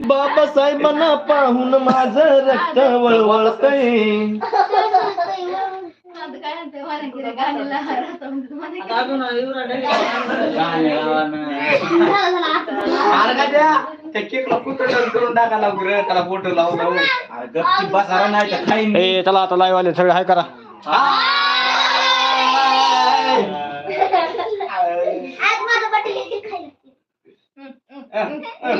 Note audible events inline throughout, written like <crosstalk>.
बाबासाहेबांना पाहून माझं रक्त वळवळतय त्याला बोट लावून चला आता लाईव्ह आले सगळे हाय करा.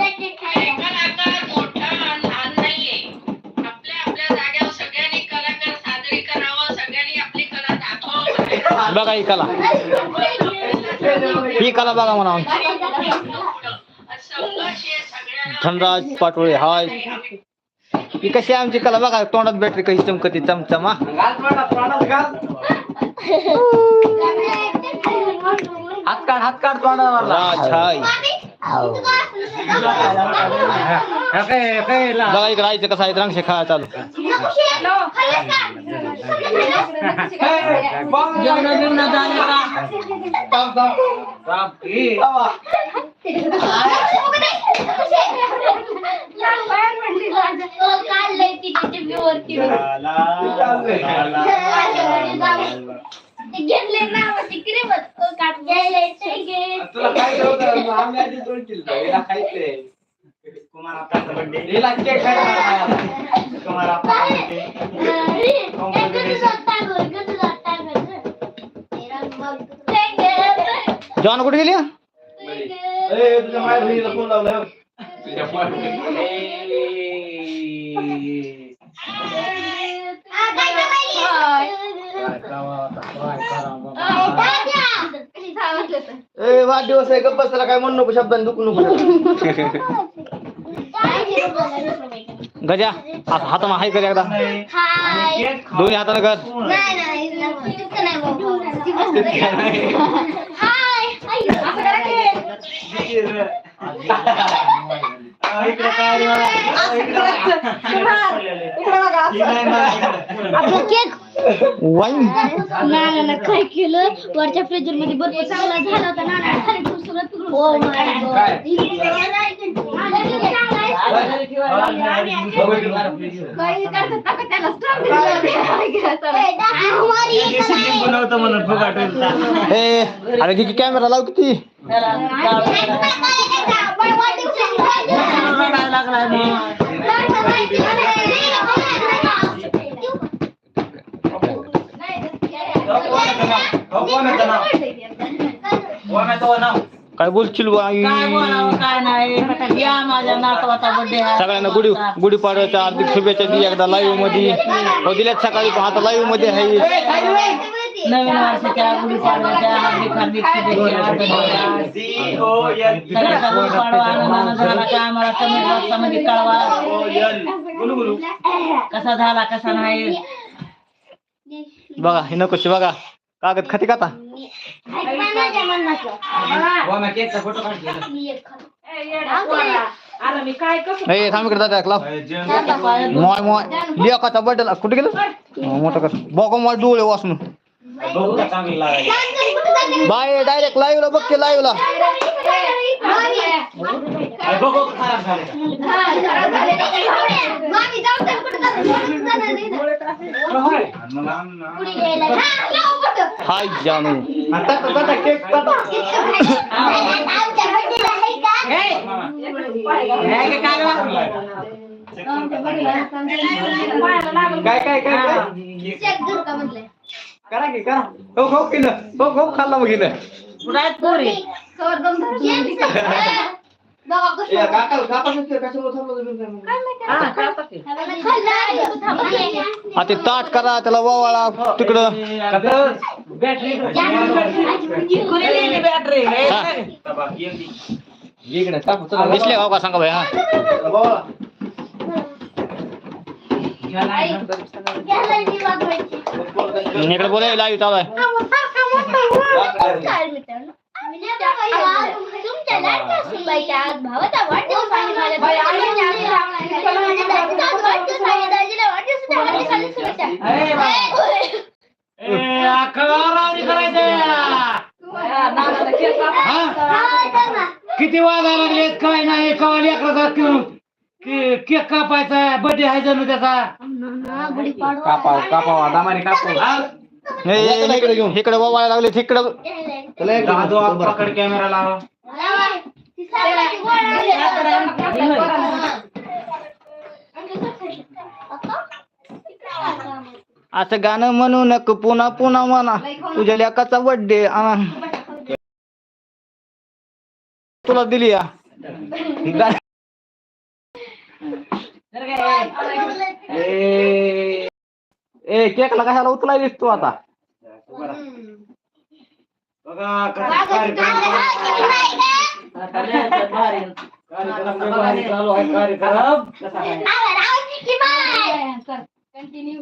कलाकार मोठा आणि लहान नाहीये आपल्या आपल्या जागेवर सगळ्यांनी कलाकार सादरीकरणावं सगळ्यांनी आपली कला दाखवावं बघा ही कला. ही कला बघा म्हणा. धनराज पाटोळे हाय. ही कशी आमची कला? बघा तोंडात बॅटरी कशी चमकती चमचमा. हात काढ हात काढ तोंडावर राज हाय. बघा इकडे राहायचं कसं आहे रांगशे खाया चालू घेतले ना क्रीम तुला काय ठेवतं? आम्ही आधीच ओळखील तो. हिला खायचंय. हिला केक खायचा नाही. कुमार आपला birthday. जॉन कुठे गेली तुझ्या माय बहिणीला फोन लावला हो. तुझ्या माय वाढदिवस आहे गप्प त्याला काय म्हणू नको शब्दाने दुखू नको गजा आता हातानं हाय कर एकदा. हाय दोन्ही हातानं कर. केक वाईन नानानं काय केलं वरच्या फ्रीजरमध्ये बर्फ चांगला झाला होता नाना खाली ठेवून सगळं पिकलं. Oh. काही करतात त्याला. बनवतो म्हणून ए अरे किती कॅमेरा लाव किती काय बोलशील बाई सगळ्यांना गुढी गुढीपाडव्याच्या हार्दिक शुभेच्छा दी एकदा लाईव्हमध्ये. हो दिल्यात सकाळी पण आता लाईव्हमध्ये आहे. नवीन वर्षाच्या गुढीपाडव्याच्या हार्दिक हार्दिक शुभेच्छा. गुढीपाडवा आनंदानं झाला का आम्हाला कमेंट बॉक्समध्ये कळवा कसा झाला कसा नाही? बघा हे नकोशी बघा. कागद खाती का आता? ए थांब इकडे दादा लाव. मॉय मॉय. लियाकाचा बर्थडे कुठे गेलं? मोठं कर बघा मॉय डोळे वाचून. बाय डायरेक्ट लाईव्ह ला बघ की लाईव्ह ला. बघू खराब झाले हाय जानू आता आता केक कापा. काय काय काय काय करा की करा हो हो केलं हो हो खाल्ला मग गेलं कुठं आहेत पोरी हा, ते ताट करा त्याला वावाळा तिकडं. हा. दिसले का हो का? सांगा भाई हा. बोला. इकडे बोलाय लाईव्ह चालू आहे. कापा. हा. किती वाजायला लागलेत काय नाही कवा लेकराचा के- केक कापायचा बर्थडे आहे जणू त्याचा गुढीपाडवा कापाव कापाव दामाने कापाव हे, इकडे घेऊन इकडे वावायला लागले तिकडे दादू पकड कॅमेरा लावा असं गाणं म्हणू नको पुन्हा पुन्हा म्हणा. तुझ्या लेकाचा बर्थडे तुला दिली या. ए ए, केकला कशाला उचलायलीस तू आता? बघा कसा कार्यक्रम भारी कार्यक्रम लय भारी. चालू आहे कार्यक्रम. कंटिन्यू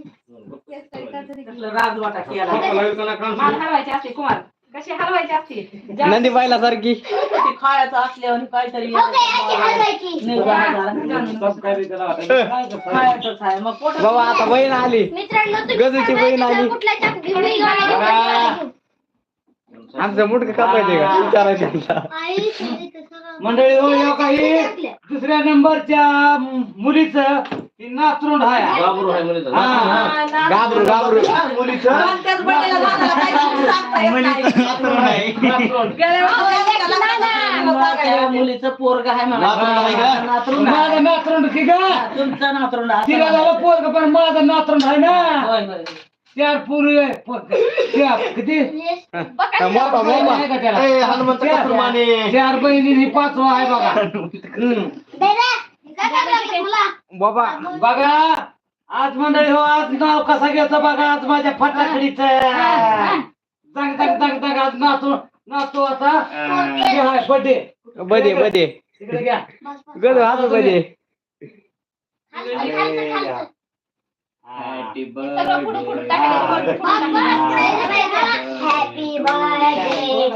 कसलं राजवाटा केला. माल हलवायची असते कुमार? कशी हलवायची असते नंदी बायला सारखी ते खायचं असल्यावर काहीतरी बाबा आता बहीण आली. गजूची बहीण आली. आमचं मुटक कापायचे का? विचारायचं. मंडळी हो या काही दुसऱ्या नंबरच्या मुलीच नातरुंड आहे. गाबरू आहे मुलीचा. हा. घाबरू त्या मुलीचं? पोरग आहे. नातरुंड आहे. का? मला नातरुंड माझं आहे. नातरुंड की? ग तुमचं नातरुंड आहे. तिला झालं पोरग पण माझं नातरुंड आहे ना? होय होय. चार पूर्वी किती मोठा मोठा आहे का त्याला? ए, हनुमंत चार- कसुरमाने. चार बहिणी पाचवा आहे बघा हम्म. बाबा। बघा आज मंडळी हो आज नाव कसं घ्यायचं बघा आज माझ्या फटाकडीच. चांग चांग चांग चांग आज नाचू नाचतो आता. बर्थडे बदे बदे तिकडे घ्या. गज हात बदे Happy सगळं पुढं पुढं birthday. टाकायचं. हॅपी बर्थडे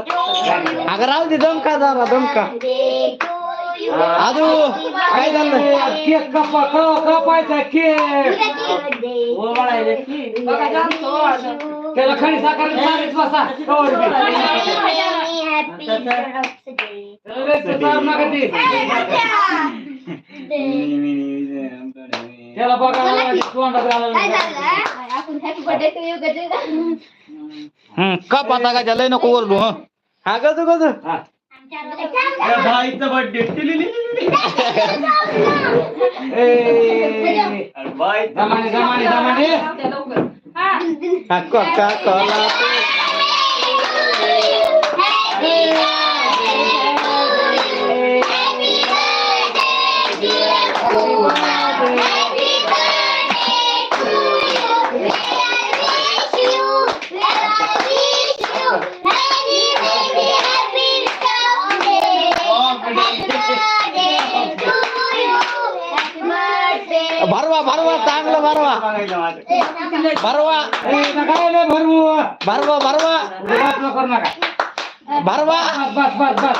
अगं राहू दे दमका जरा दमका आजू काय झालं केक कापा का- कापायचा केक। ओवाळायला की. <laughs> त्याला बघा तोंडात घालायला काय लागलं. झालं आपण happy birthday to you Gaju. हम्म कप आता का लय नको ओरडू हं. हा गजू गजू. त्या भाईचा बर्थडे जमाने जमाने जमाने. हा. हा कोका कोला भरवा भरवा ए, नका रे भरवू भरवा भरवा उगाच नको करू नका भरवा बस बस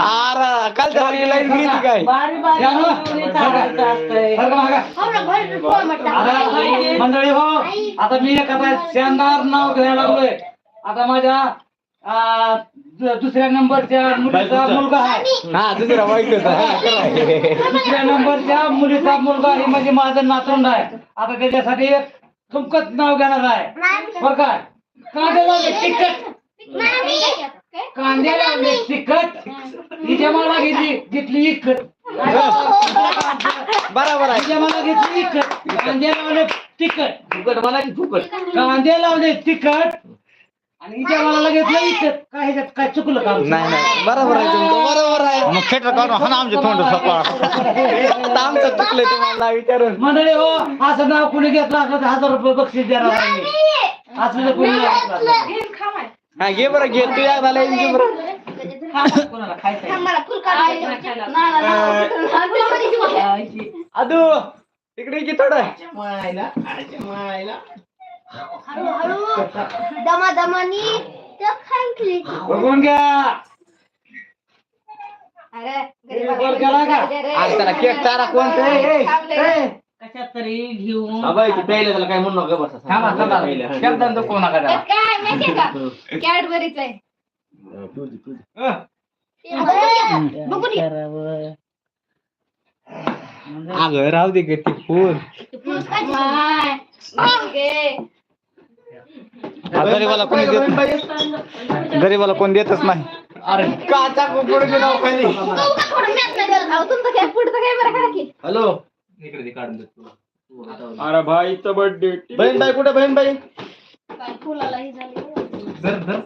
अरे काल लाईन गेली काय? म्हटलं. मंडळी हो. आता मी एक आता शानदार नाव घ्यायला लागलोय. आता माझ्या आ, दु- दुसऱ्या नंबरच्या मुलीचा मुलगा आहे. हा दुसरा वाईट होता दुसऱ्या नंबरच्या मुलीचा मुलगा हे म्हणजे माझं नातवंड आहे. आता त्याच्यासाठी एक तुमकच नाव घेणार आहे. बरं का? कांदे लावले तिखट कांदे लावले तिखट. हिच्या मला घेतली घेतली इखट. बरोबर आहे. हिच्या मला घेतली इखट. कांदे लावले तिखट. फुकट मला की फुकट. कांदे लावले तिखट. आणि हिच्या मला घेतलं इखट. काय ह्याच्यात काय चुकलं का आमचं? नाही नाही. बरोबर आहे तुमचं बरोबर आहे. मग खेटर काढून हा ना आमचे तोंड सपा आमचं चुकलंय तुम्हाला विचारून. मंडळी हो असं नाव कुणी घेतलं असलं तर हजार रुपये बक्षीस देणार आहे मी. असलं कुणी घेतलं. असलं. हा घे बरं घे. तू एकदा लाईन घे बरं. कोणाला. अदू इकडे की थोडं. मायला आजच्या मायला हळूहळू दमा दमानी तर खांकली बघून घ्या अरे त्याला केक चारा कोणतं. कशात तरी घेऊन अबे, ते प्यायलं त्याला काय म्हणू नका बसा थांबा थांबा. प्यायलं. शब्दांत कोण नका त्याला. काय माहितीये का? कॅडबरीच आहे. दे. अगं राहू दे ग ती फुल माय. घे. गरीबाला कोणी देत गरीबाला कोण देतच नाही. अरे. काचा कुकुड नाव खाली? बघू का थोडं मॅच नाही द्यायला. अहो, तुमचं काय पुढचं काय बरं करा की हॅलो? इकडे काढून दे तू. अरे भाईचा बर्थडे बहीण बाई कुठे बहीण बाई काय फुलाला हे झाली धर धर.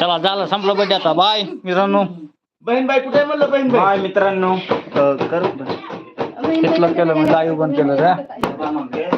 चला झालं संपलं बड्डे आता. बाय मित्रांनो. बहीण बाई कुठे म्हणलं बहीण बाई बाय मित्रांनो. करू घेतलं केलं म्हणजे लाईव्ह बंद केलं